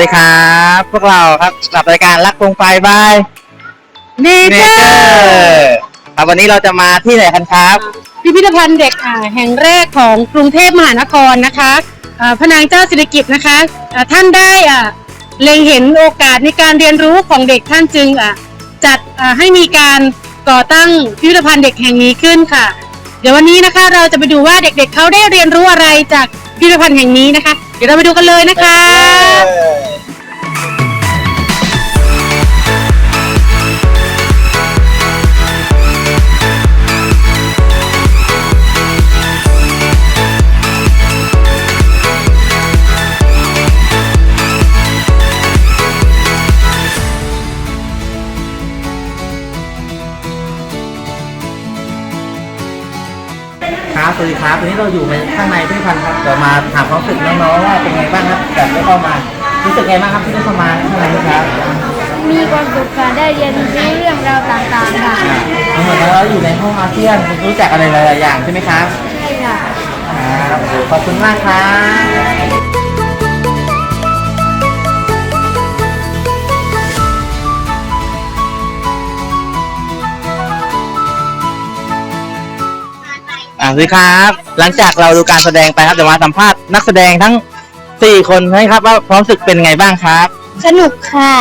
ดีครับ พวกเราครับกับรายการรักโปรงไฟบายเนเนเจเจออร์ร์ครับวันนี้เราจะมาที่ไหนกันครับ พิพิธภัณฑ์เด็กอ่าแห่งแรกของกรุงเทพมหานครนะคะอ่าพระนางเจ้าสิริกิติ์นะคะอ่าท่านได้อ่าเล็งเห็นโอกาสในการเรียนรู้ของเด็กท่านจึงอ่าจัดอ่าให้มีการก่อตั้งพิพิธภัณฑ์เด็กแห่งนี้ขึ้นค่ะ เดี๋ยววันนี้นะคะเราจะไปดูว่าเด็กๆเขาได้เรียนรู้อะไรจากพิพิธภัณฑ์แห่งนี้นะคะ เดี๋ยวเราไปดูกันเลยนะคะครั ครับวันนี้เราอยู่ในข้างในพิพิธภัณฑ์ครับเดี๋ยวมาถามความรู้สึกน้องๆว่าเป็นไงบ้างครับจากได้เข้ามารู้สึกไงบ้างครับที่ได้เข้ามาข้างในครับมีความสุขค่ะได้เรียนรู้เรื่องราวต่างๆค่ะเหมือนเราอยู่ในห้องอาเซียนรู้จักอะไรหลายๆอย่างใช่ไหมครับใช่ค่ะครับโอ้โหขอบคุณมากครับ สวัสดีครับ หลังจากเราดูการแสดงไปครับเดี๋ยวมาสัมภาษณ์นักแสดงทั้งสี่คนให้ครับว่าความรู้สึกเป็นไงบ้างครับ สนุกค่ะ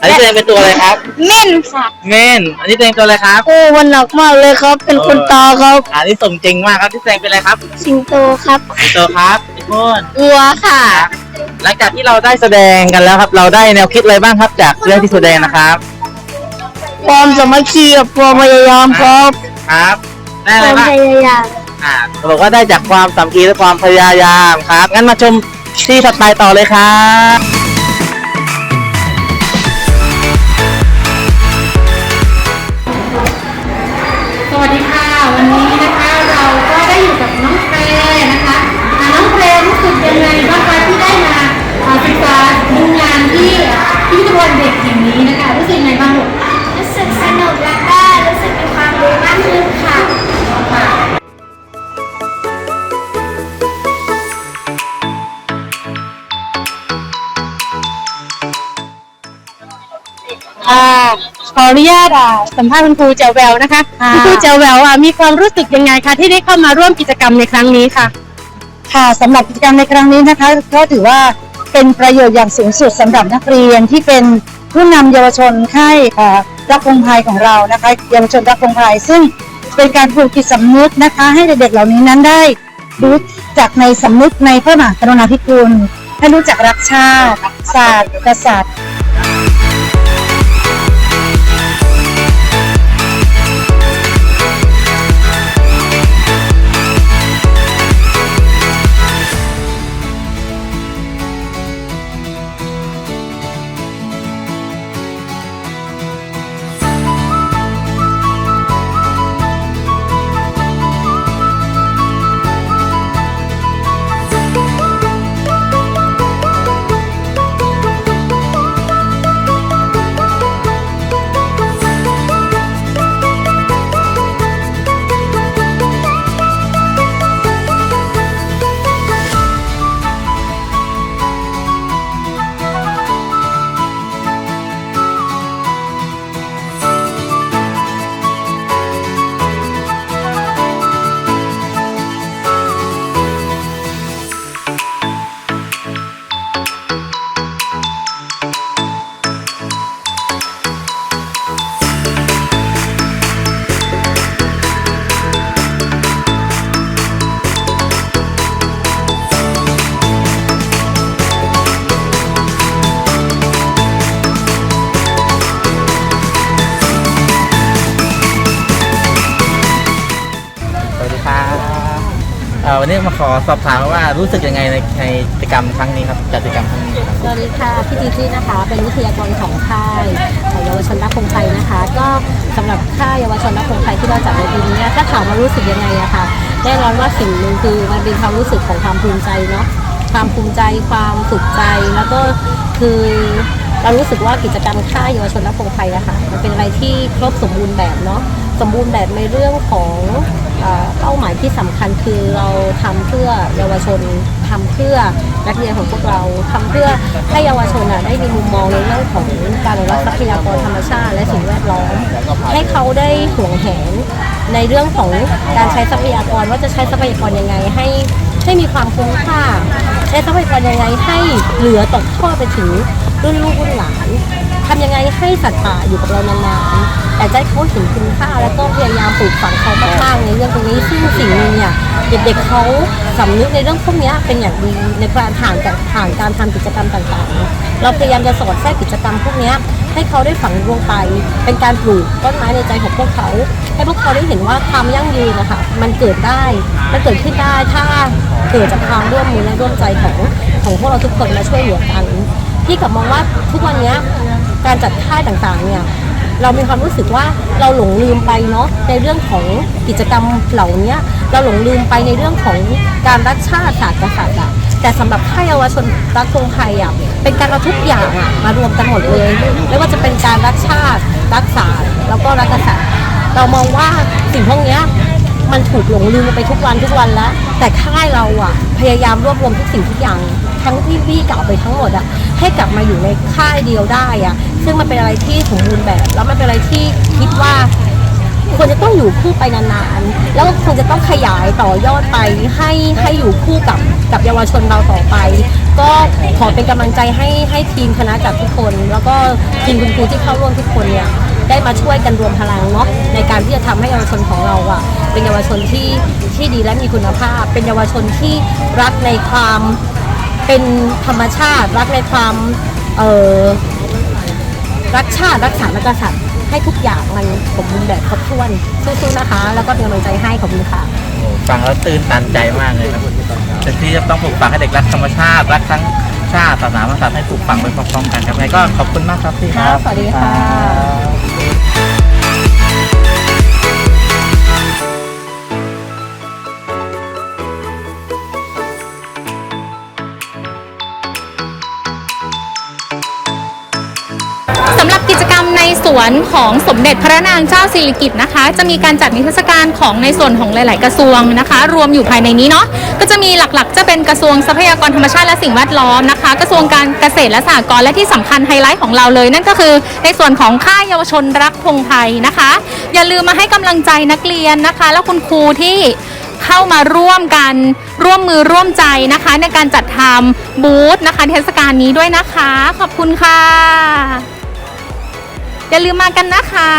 อันนี้แสดงเป็นตัวอะไรครับ เม่นค่ะเมนอันนี้แสดงตัวอะไรครับ โอ้วันหนักมากเลยครับ เป็นคนตาครับ อันนี้สมจริงมากครับที่แสดงเป็นอะไรครับสิงโตครับเป็นตัวครับพี่พูนวัวค่ะ หลังจากที่เราได้แสดงกันแล้วครับ เราได้แนวคิดอะไรบ้างครับ จากเรื่องที่แสดงนะครับความสามัคคีกับความพยายามครับครับได้คอะไรวามบ้างพยายาม อ่าบอกว่าได้จากความสามัคคีและความพยายามครับ งั้นมาชมที่ถัดไปต่อเลยครับ ออนุญาตอ่าสัมภาษณ์คุณครูเจวแววนะคะค่ะ คุณครูเจวแววอะมีความรู้สึกยังไงคะที่ได้เข้ามาร่วมกิจกรรมในครั้งนี้ค่ะ ค่ะสำหรับกิจกรรมในครั้งนี้นะคะ ก็ถือว่าเป็นประโยชน์อย่างสูงสุดสำหรับนักเรียนที่เป็นผู้นำเยาวชนค่ายเอ่อรักวงภัยของเรานะคะ เยาวชนรักวงภัยซึ่งเป็นการปลูกจิตสำนึกนะคะ ให้เด็กๆเหล่านี้นั้นได้รู้จักในสำนึกในพระมหากรุณาธิคุณให้รู้จักรักชาติศาสตร์กษัตริย์ วันนี้มาขอสอบถามว่ารู้สึกยังไงในในกิจกรรมครั้งนี้ครับจัดกิจกรรมครั้งนี้ครับสวัสดีค่ะพี่จีจี้นะคะ เป็นวิทยากรของค่ายเยาวชนรักคงไทยนะคะ ก็สำหรับค่ายเยาวชนรักคงไทยที่เราจัดในปีนี้ถ้าถามว่ารู้สึกยังไงอะค่ะแน่นอนว่าสิ่งหนึ่งคือมันเป็นความรู้สึกของความภูมิใจเนาะความภูมิใจความสุขใจแล้วก็คือเรารู้สึกว่ากิจกรรมค่ายเยาวชนรักคงไทยอะค่ะมันเป็นอะไรที่ครบสมบูรณ์แบบเนาะสมบูรณ์แบบในเรื่องของ เป้าหมายที่สำคัญคือเราทำเพื่อเยาวชนทำเพื่อนักเรียนของพวกเราทำเพื่อให้เยาวชนได้มีมุมมองในเรื่องของการอนุรักษ์ทรัพยากรธรรมชาติ และสิ่งแวดล้อม ให้เขาได้ห่วงแหนในเรื่องของการใช้ทรัพยากรว่าจะใช้ทรัพยากรยังไงให้ให้มีความคุ้มค่าใช้ทรัพยากรยังไงให้เหลือตกทอดไปถึง รุ่นลูกรุ่นหลานทำยังไงให้สัตว์ป่าอยู่กับเรานานๆแต่ใจเขาเห็นคุณค่าแล้วก็พยายามปลูกฝังเขามากๆในเรื่องตรงนี้ซึ่งสิ่งหนึ่งเนี่ยเด็กๆเขาสำนึกในเรื่องพวกนี้เป็นอย่างดีในการผ่านจากผ่านการทำกิจกรรมต่างๆ เราพยายามจะสอดแทรกกิจกรรมพวกนี้ให้เขาได้ฝังลงไป เป็นการปลูกต้นไม้ในใจของพวกเขา ให้พวกเขาได้เห็นว่าความยั่งยืนนะคะมันเกิดได้มันเกิดขึ้นได้ถ้าเกิดจากความร่วมมือและร่วมใจของของพวกเราทุกคนมาช่วยเหลือกัน พี่กลับมองว่าทุกวันนี้การจัดค่ายต่างๆเนี่ยเรามีความรู้สึกว่าเราหลงลืมไปเนาะในเรื่องของกิจกรรมเหล่านี้เราหลงลืมไปในเรื่องของการรักชาติศาสตร์กษัตริย์อะแต่สำหรับค่ายเยาวชนรักธงไทยอะเป็นการเอาทุกอย่างอะมารวมกันหมดเลยไม่ว่าจะเป็นการรักชาติรักศาสตร์แล้วก็รักกษัตริย์เรามองว่าสิ่งพวกนี้มันถูกหลงลืมไปทุกวันทุกวันแล้ว แต่ค่ายเราอะพยายามรวบรวมทุกสิ่งทุกอย่างทั้งที่พี่กล่าวไปทั้งหมดอะ ให้กลับมาอยู่ในค่ายเดียวได้อะซึ่งมันเป็นอะไรที่สมบูรณ์แบบ แล้วมันเป็นอะไรที่คิดว่าควรจะต้องอยู่คู่ไปนานๆ แล้วก็ควรจะต้องขยายต่อยอดไปให้ให้อยู่คู่กับกับเยาวชนเราต่อไป ก็ขอเป็นกำลังใจให้ให้ทีมคณะจัดทุกคน แล้วก็ทีมคุณครูที่เข้าร่วมทุกคนเนี่ยได้มาช่วยกันรวมพลังเนาะในการที่จะทำให้เยาวชนของเราอะเป็นเยาวชนที่ที่ดีและมีคุณภาพ เป็นเยาวชนที่รักในความ เป็นธรรมชาติรักในความเอ่อรักชาติรักษาและกษัตริย์ให้ทุกอย่างมันสมบูรณ์แบบครบถ้วนสู้ๆนะคะ แล้วก็เป็นกำลังใจให้ขอบคุณค่ะ โอ้ฟังแล้วตื่นตันใจมากเลยครับเป็นที่จะต้องปลูกฝังให้เด็กรักธรรมชาติรักทั้งชาติศาสนาพระมหากษัตริย์ให้ปลูกฝังไปพร้อมๆกันครับไงก็ขอบคุณมากครับพี่ครับ สวัสดีค่ะ ในสวนของสมเด็จพระนางเจ้าสิริกิติ์นะคะ จะมีการจัดนิทรรศการของในส่วนของหลาย ๆ กระทรวงนะคะ รวมอยู่ภายในนี้เนาะก็จะมีหลักๆ จะเป็นกระทรวงทรัพยากรธรรมชาติและสิ่งแวดล้อมนะคะ กระทรวงการเกษตรและสหกรณ์และที่สำคัญไฮไลท์ของเราเลย นั่นก็คือในส่วนของค่ายเยาวชนรักพงไทยนะคะ อย่าลืมมาให้กำลังใจนักเรียนนะคะ แล้วคุณครูที่เข้ามาร่วมกันร่วมมือร่วมใจนะคะ ในการจัดทำบูธนะคะเทศกาลนี้ด้วยนะคะ ขอบคุณค่ะ อย่าลืมมากันนะคะ